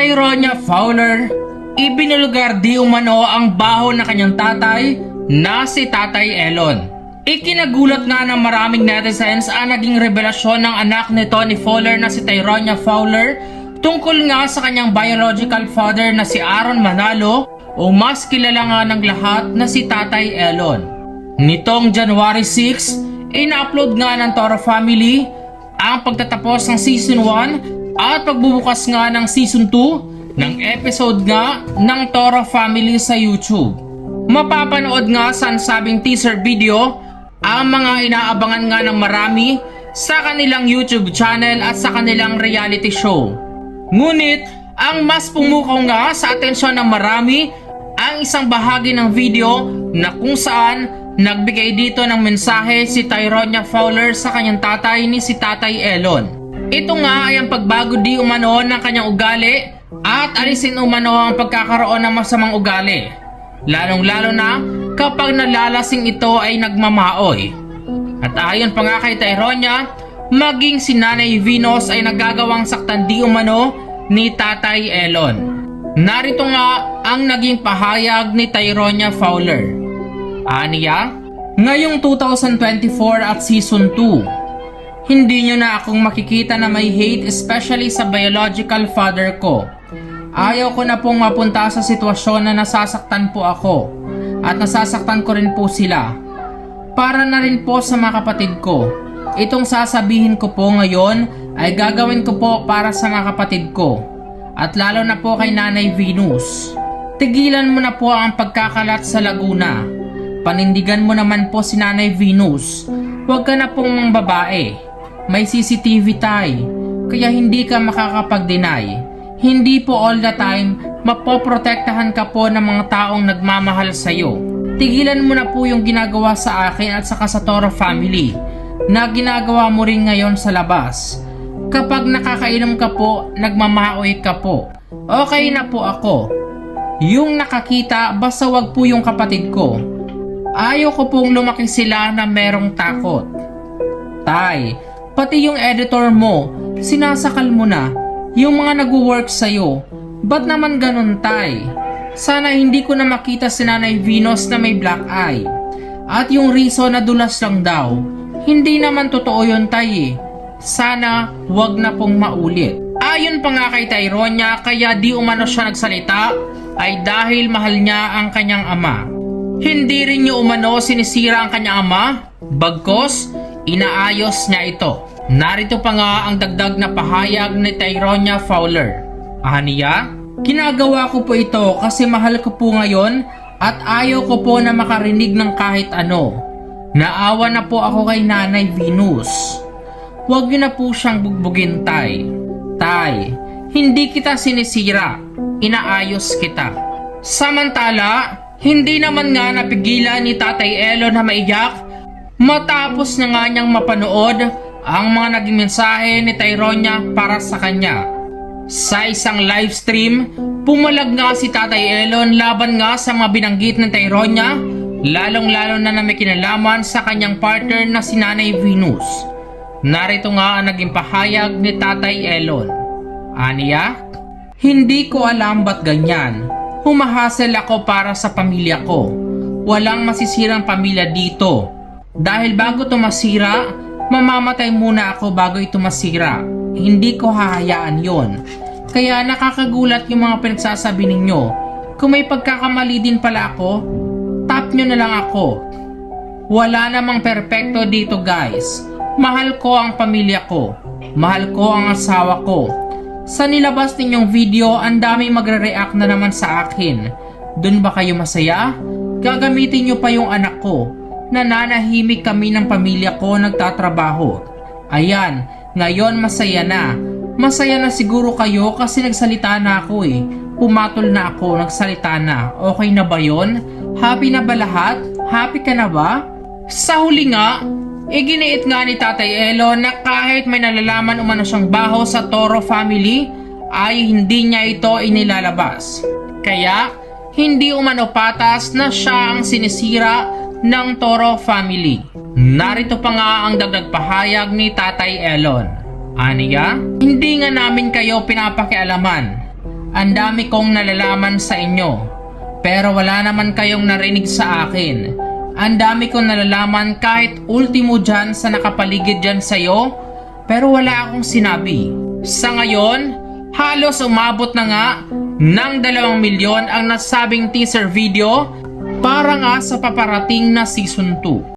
Tyronia Fowler, ibinulgar di umano ang baho na kanyang tatay na si Tatay Elon. Ikinagulat nga ng maraming netizens ang naging revelasyon ng anak ni Tony Fowler na si Tyronia Fowler tungkol nga sa kanyang biological father na si Aaron Manalo o mas kilala nga ng lahat na si Tatay Elon. Nitong January 6, ina-upload nga ng Toro Family ang pagtatapos ng Season 1 at pagbubukas nga ng Season 2 ng episode nga ng Toro Family sa YouTube. Mapapanood nga sa sabing teaser video ang mga inaabangan nga ng marami sa kanilang YouTube channel at sa kanilang reality show. Ngunit, ang mas pumukaw nga sa atensyon ng marami ang isang bahagi ng video na kung saan nagbigay dito ng mensahe si Tyronia Fowler sa kanyang tatay ni si Tatay Elon. Ito nga ay ang pagbago di umano ng kanyang ugali at alisin umano ang pagkakaroon ng masamang ugali. Lalong lalo na kapag nalalasing ito ay nagmamaoy. At ayon pa nga kay Tyronia, maging si Nanay Venus ay nagagawang saktan di umano ni Tatay Elon. Narito nga ang naging pahayag ni Tyronia Fowler. Aniya, ngayong 2024 at season 2, hindi nyo na akong makikita na may hate especially sa biological father ko. Ayaw ko na pong mapunta sa sitwasyon na nasasaktan po ako at nasasaktan ko rin po sila. Para na rin po sa mga kapatid ko. Itong sasabihin ko po ngayon ay gagawin ko po para sa mga kapatid ko. At lalo na po kay Nanay Venus. Tigilan mo na po ang pagkakalat sa Laguna. Panindigan mo naman po si Nanay Venus. Huwag ka na pong mga babae. May CCTV tayo. Kaya hindi ka makakapag-deny. Hindi po all the time mapoprotektahan ka po ng mga taong nagmamahal sa'yo. Tigilan mo na po yung ginagawa sa akin at saka sa Toro family na ginagawa mo rin ngayon sa labas. Kapag nakakainom ka po, nagmamaoy ka po. Okay na po ako. Yung nakakita, basta wag po yung kapatid ko. Ayaw ko pong lumaki sila na merong takot. Tay, pati yung editor mo, sinasakal mo na. Yung mga nag-work sa'yo, ba't naman ganun tay? Sana hindi ko na makita si Nanay Venus na may black eye. At yung reason na dulas lang daw, hindi naman totoo yun tay eh. Sana wag na pong maulit. Ayon pa nga kay Tyronia kaya di umano siya nagsalita ay dahil mahal niya ang kanyang ama. Hindi rin niya umano sinisira ang kanyang ama, bagkos inaayos niya ito. Narito pa nga ang dagdag na pahayag ni Tyronia Fowler. Aniya, ginagawa ko po ito kasi mahal ko po ngayon at ayaw ko po na makarinig ng kahit ano. Naawa na po ako kay Nanay Venus. Huwag niyo na po siyang bugbugin, Tay. Tay, hindi kita sinisira. Inaayos kita. Samantala, hindi naman nga napigilan ni Tatay Elo na maiyak matapos na nga niyang mapanood ang mga naging mensahe ni Tyronia para sa kanya. Sa isang live stream, pumalag nga si Tatay Elon laban nga sa mga binanggit ng Tyronia, lalong-lalo na na may kinalaman sa kanyang partner na si Nanay Venus. Narito nga ang naging pahayag ni Tatay Elon. Aniya, hindi ko alam ba't ganyan. Humahasel ako para sa pamilya ko. Walang masisirang pamilya dito. Dahil bago ito masira, mamamatay muna ako bago ito masira. Hindi ko hahayaan yon. Kaya nakakagulat yung mga pinagsasabi ninyo. Kung may pagkakamali din pala ako, tap nyo na lang ako. Wala namang perpekto dito guys. Mahal ko ang pamilya ko. Mahal ko ang asawa ko. Sa nilabas ninyong video, ang dami magre-react na naman sa akin. Doon ba kayo masaya? Gagamitin nyo pa yung anak ko. Nananahimik kami ng pamilya ko nagtatrabaho. Ayan, ngayon masaya na. Masaya na siguro kayo kasi nagsalita na ako eh. Pumatol na ako, nagsalita na. Okay na ba yon? Happy na ba lahat? Happy ka na ba? Sa huli nga, iginiit nga ni Tatay Elo na kahit may nalalaman umano siyang baho sa Toro family, ay hindi niya ito inilalabas. Kaya, hindi umano patas na siya ang sinisira ng Toro family. Narito pa nga ang dagdag pahayag ni Tatay Elon. Aniya, hindi nga namin kayo pinapakialaman. ang dami kong nalalaman sa inyo. Pero wala naman kayong narinig sa akin. Ang dami kong nalalaman kahit ultimo dyan sa nakapaligid dyan sa'yo, pero wala akong sinabi. Sa ngayon, halos umabot na nga ng dalawang milyon ang nasabing teaser video para nga sa paparating na season 2.